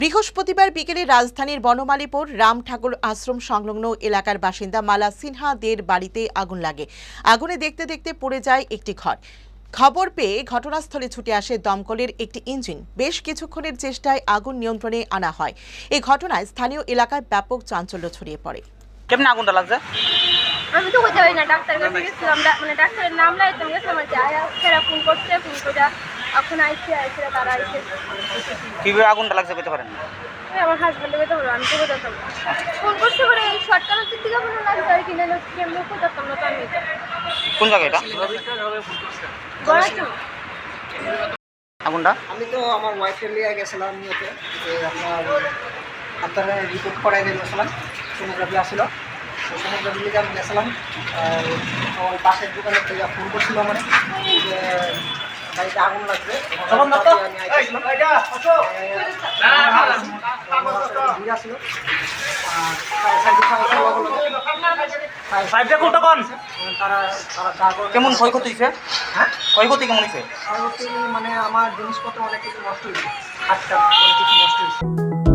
বৃহস্পতিবার বিকেলে রাজধানীর বনমালীপুর রাম ঠাকুর আশ্রম সংলগ্ন এলাকার বাসিন্দা মালা সিনহা দের বাড়িতে আগুন লাগে। আগুনে দেখতে দেখতে পড়ে যায় একটি ঘর। খবর পেয়ে ঘটনাস্থলে ছুটে আসে দমকলের একটি ইঞ্জিন। বেশ কিছুক্ষণের চেষ্টায় আগুন নিয়ন্ত্রণে আনা হয়। এই ঘটনায় স্থানীয় এলাকায় ব্যাপক চাঞ্চল্য ছড়িয়ে পড়ে। কেমনে আগুনটা লাগছে? আমি তো পারি না ডাক্তার কাছে গেছিলাম মানে ডাক্তারের নাম লাগাইতাম গেছিলাম আর ফোন করছে ফোন করে এখন আইসে আইসে তারা আইসে। কীভাবে আগুনটা লাগছে পেতে পারেন? আমি আমার হাজব্যান্ডে বেতন হলো আমি তো বোঝাতাম ফোন করছে পরে এই শর্টকাটের দিক থেকে মনে লাগছে আর কি নাহলে কেমনি বোঝাতাম না তো আমি। কোন জায়গায় এটা? আগুনটা? আমি তো আমার ওয়াইফের লিয়ে গেছিলাম ইয়েতে যে আপনার আপনার রিপোর্ট করাই দিয়ে গেছিলাম সোনোগ্রাফি আসছিল। সোনোগ্রাফি লিগে আমি গেছিলাম আর পাশের দোকানে থেকে ফোন করছিল আমার যে বাড়িতে আগুন লাগবে তখন আমি আইতেছিলাম ভিড় আসছিল আর ফায়ার সার্ভিস আসছিল লগে লগে। ফায়ার সাইডটা কোনটা কোন? তারা তারা কেমন ক্ষয়ক্ষতি হয়েছে? হ্যাঁ? ক্ষয়ক্ষতি কেমন হয়েছে? ক্ষয়ক্ষতি মানে আমার জিনিসপত্র অনেক কিছু নষ্ট হয়েছে। হাতটা অনেক কিছু নষ্ট হয়েছে।